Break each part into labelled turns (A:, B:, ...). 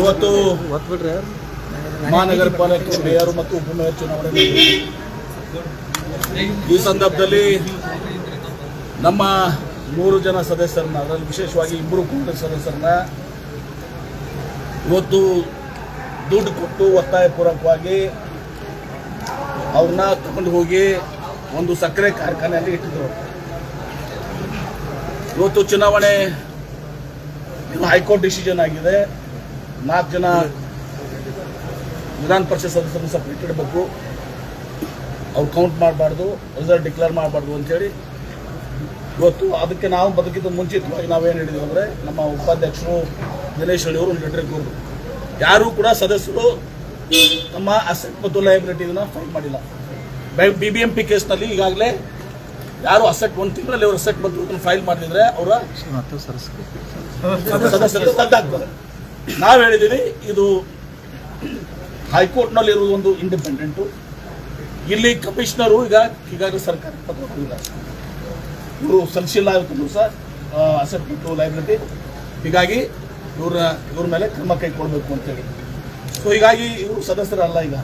A: ಇವತ್ತು ಮಹಾನಗರ ಪಾಲಿಕೆ ಮೇಯರ್ ಮತ್ತು ಉಪಮೇಯರ್ ಚುನಾವಣೆ. ಈ ಸಂದರ್ಭದಲ್ಲಿ ನಮ್ಮ ಮೂರು ಜನ ಸದಸ್ಯರನ್ನ ಅದರಲ್ಲಿ ವಿಶೇಷವಾಗಿ ಇಬ್ಬರು ಕಾಂಗ್ರೆಸ್ ಸದಸ್ಯರನ್ನ ಇವತ್ತು ದುಡ್ಡು ಕೊಟ್ಟು ಒತ್ತಾಯಪೂರ್ವಕವಾಗಿ ಅವ್ರನ್ನ ತಗೊಂಡು ಹೋಗಿ ಒಂದು ಸಕ್ಕರೆ ಕಾರ್ಖಾನೆಯಲ್ಲಿ ಇಟ್ಟಿದ್ರು. ಇವತ್ತು ಚುನಾವಣೆ ಹೈಕೋರ್ಟ್ ಡಿಸಿಷನ್ ಆಗಿದೆ. ನಾಲ್ಕು ಜನ ವಿಧಾನ ಪರಿಷತ್ ಸದಸ್ಯರನ್ನು ಸ್ವಲ್ಪ ಇಟ್ಟಿಡಬೇಕು ಅವ್ರು ಕೌಂಟ್ ಮಾಡಬಾರ್ದು ರಿಸಲ್ಟ್ ಡಿಕ್ಲೇರ್ ಮಾಡಬಾರ್ದು ಅಂತೇಳಿ ಇವತ್ತು ಅದಕ್ಕೆ ನಾವು ಬದುಕಿದ್ದು ಮುಂಚಿತವಾಗಿ ನಾವೇನು ಹೇಳಿದ್ವಿ ಅಂದರೆ ನಮ್ಮ ಉಪಾಧ್ಯಕ್ಷರು ದಿನೇಶ್ ಹೇಳಿಯವರು ಅವರು ಲೆಟರ್ ಕೊಡರು. ಯಾರೂ ಕೂಡ ಸದಸ್ಯರು ನಮ್ಮ ಅಸೆಟ್ ಮತ್ತು ಲಯಬಿಲಿಟಿನ ಫೈಲ್ ಮಾಡಿಲ್ಲ. ಬಿ ಬಿ ಎಂ ಪಿ ಕೇಸ್ನಲ್ಲಿ ಈಗಾಗಲೇ ಯಾರು ಅಸೆಟ್ ಒಂದು ತಿಂಗಳಲ್ಲಿ ಅವರು ಅಸೆಟ್ ಮತ್ತು ಫೈಲ್ ಮಾಡಿದ್ರೆ ಅವರ ಸದಸ್ಯರು ರದ್ದಾಗ್ತದೆ ನಾವು ಹೇಳಿದ್ದೀವಿ ಇದು ಹೈಕೋರ್ಟ್ನಲ್ಲಿ ಇರುವುದು ಒಂದು ಇಂಡಿಪೆಂಡೆಂಟು ಇಲ್ಲಿ ಕಮಿಷನರು ಈಗ ಈಗಾಗಲೇ ಸರ್ಕಾರ ಇವರು ಸಲ್ಲಿಸಿಲ್ಲ ಇವತ್ತು ಸರ್ ಅಸೆಟ್ ಮತ್ತು ಲೈಬ್ರರಿ ಹೀಗಾಗಿ ಇವ್ರ ಇವ್ರ ಮೇಲೆ ಕ್ರಮ ಕೈಗೊಳ್ಬೇಕು ಅಂತೇಳಿ ಸೊ ಹೀಗಾಗಿ ಇವರು ಸದಸ್ಯರಲ್ಲ ಈಗ.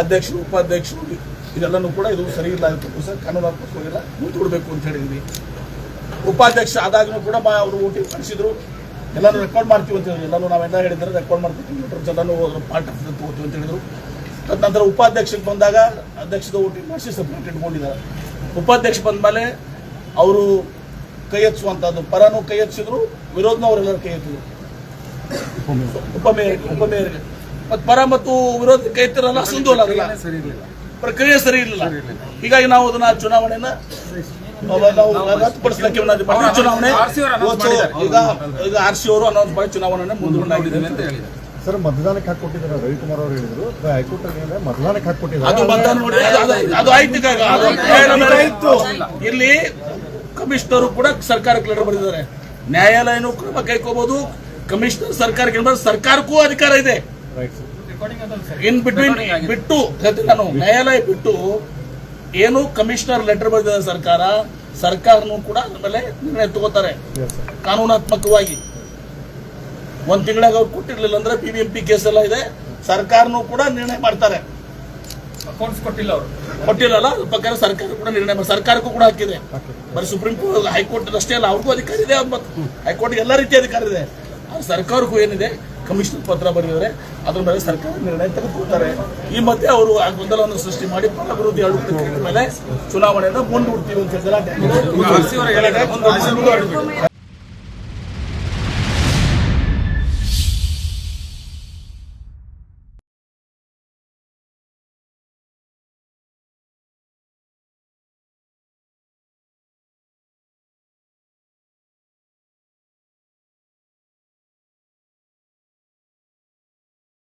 A: ಅಧ್ಯಕ್ಷರು, ಉಪಾಧ್ಯಕ್ಷರು, ಇದೆಲ್ಲನೂ ಕೂಡ ಇದು ಸರಿ ಇಲ್ಲ ಇವತ್ತು ಸರ್ ಕಾನೂನಾತ್ಮಕವಾಗಿಲ್ಲ ಮುಂದೂಡಬೇಕು ಅಂತ ಹೇಳಿದ್ವಿ. ಉಪಾಧ್ಯಕ್ಷ ಆದಾಗಲೂ ಕೂಡ ಅವರು ಓಟಿ ಮಾಡಿಸಿದ್ರು ಎಲ್ಲಾನು ರೆಕಾರ್ಡ್ ಮಾಡ್ತೀವಿ ಅಂತ ಹೇಳಿದ್ರು. ಎಲ್ಲರೂ ನಾವೆಲ್ಲ ಹೇಳಿದ್ರೆ ರೆಕಾರ್ಡ್ ಮಾಡ್ತೀವಿ. ಕಂಪ್ಯೂಟರ್ಸ್ ಎಲ್ಲಾನು ಪಾರ್ಟ್ ಆಫ್ ತಗೋತೀವಿ ಅಂತ ಹೇಳಿದ್ರು. ತದನಂತರ ಉಪಾಧ್ಯಕ್ಷಕ್ಕೆ ಬಂದಾಗ ಅಧ್ಯಕ್ಷದ ಓಟಿ ಮಾಡಿಸಿ ಸಬ್ಮಿಟ್ ಇಟ್ಕೊಂಡಿದ್ದಾರೆ. ಉಪಾಧ್ಯಕ್ಷ ಬಂದಮೇಲೆ ಅವರು ಕೈ ಎತ್ತಿಸುವಂಥದ್ದು ಪರನೂ ಕೈ ಎತ್ತಿಸಿದ್ರು ವಿರೋಧನೂ ಅವರೆಲ್ಲರೂ ಕೈ ಎತ್ತಿದ್ರು ಉಪಮೇಯರ್ ಉಪಮೇಯರ್ಗೆ ಮತ್ತು ಪರ ಮತ್ತು ವಿರೋಧ ಕೈ ಎತ್ತಿರಲ್ಲ ಅಸಂತೋಲ ಆಗಲ್ಲ ಪ್ರಕ್ರಿಯೆ ಸರಿ ಇರಲಿಲ್ಲ. ಹೀಗಾಗಿ ನಾವು ಅದನ್ನ ಚುನಾವಣೆಯನ್ನು ನಾವು ರದ್ದುಪಡಿಸಲಿಕ್ಕೆ ಮಾಡಿ ಚುನಾವಣೆ. ಈಗ ಈಗ ಆರ್ ಸಿ ಅವರು ಅನೌನ್ಸ್ ಮಾಡಿ ಚುನಾವಣೆ ಮುಂದೂಡಲಾಗಿದೆ ಅಂತ ಹೇಳಿದ್ದಾರೆ.
B: ಸರ್ ಮತದಾನಕ್ಕೆ ಹಾಕೊಟ್ಟಿದ್ದಾರೆ ರವಿಕುಮಾರ್ ಅವರು ಹೇಳಿದ್ರು. ಹೈಕೋರ್ಟ್ ಅಲ್ಲಿ ಮತದಾನಕ್ಕೆ
A: ಅದು
B: ಹಾಕೊಟ್ಟಿದ್ದಾರೆ
A: ಇಲ್ಲಿ ಕಮಿಷನರು ಕೂಡ ಸರ್ಕಾರಕ್ಕೆ ಲೆಟರ್ ಬರೆದಿದ್ದಾರೆ. ನ್ಯಾಯಾಲಯನೂ ಕ್ರಮ ಕೈಕೋಬಹುದು ಕಮಿಷನರ್ ಸರ್ಕಾರಕ್ಕೆ ಸರ್ಕಾರಕ್ಕೂ ಅಧಿಕಾರ ಇದೆ.
B: ರೈಟ್ ಸರ್
A: ಇನ್ ಬಿಟ್ವೀನ್ ಬಿಟ್ಟು ನಾನು ನ್ಯಾಯಾಲಯ ಬಿಟ್ಟು ಏನು ಕಮಿಷನರ್ ಲೆಟರ್ ಬರೆದಿದೆ ಸರ್ಕಾರ ಸರ್ಕಾರನೂ ಕೂಡ ಅದ್ರ ಮೇಲೆ ನಿರ್ಣಯ ತಗೋತಾರೆ. ಕಾನೂನಾತ್ಮಕವಾಗಿ. ಒಂದ್ ತಿಂಗಳಾಗ ಅವ್ರು ಕೊಟ್ಟಿರ್ಲಿಲ್ಲ ಅಂದ್ರೆ B B M P case ಎಲ್ಲ ಇದೆ. ಸರ್ಕಾರನೂ ಕೂಡ ನಿರ್ಣಯ ಮಾಡ್ತಾರೆ.
C: ಅಕೌಂಟ್ಸ್ ಕೊಟ್ಟಿಲ್ಲ ಅವರು.
A: ಕೊಟ್ಟಿಲ್ಲಲ್ಲ ಅದ್ರ ಪ್ರಕಾರ ಸರ್ಕಾರ ಕೂಡ ನಿರ್ಣಯ ಸರ್ಕಾರಕ್ಕೂ ಕೂಡ ಹಾಕಿದೆ.
B: ಹಾಕಿ
A: ಬರೀ ಸುಪ್ರೀಂ ಕೋರ್ಟ್ ಹೈಕೋರ್ಟ್ ಅಷ್ಟೇ ಅಲ್ಲ ಅವ್ರಿಗೂ ಅಧಿಕಾರ ಇದೆ ಮತ್ತು ಹೈಕೋರ್ಟ್ಗೆ ಎಲ್ಲ ರೀತಿಯ ಅಧಿಕಾರ ಇದೆ. ಆ ಸರ್ಕಾರಕ್ಕೂ ಏನಿದೆ? ಕಮಿಷನರ್ ಪತ್ರ ಬರೆದಿದ್ದಾರೆ. ಅದ್ರ ಮೇಲೆ ಸರ್ಕಾರ ನಿರ್ಣಯ ತೆಗೆದುಕೊಳ್ತಾರೆ. ಈ ಮಧ್ಯೆ ಅವರು ಆ ಗೊಂದಲವನ್ನು ಸೃಷ್ಟಿ ಮಾಡಿ ಅಭಿವೃದ್ಧಿ ವಿರೋಧಿ ಆಡಳಿತದ ಮೇಲೆ ಚುನಾವಣೆಯನ್ನು ಮುಂದೂಡ್ತೀವಿ ಅಂತ ಹೇಳಿದ್ರೆ ಗಲಾಟೆ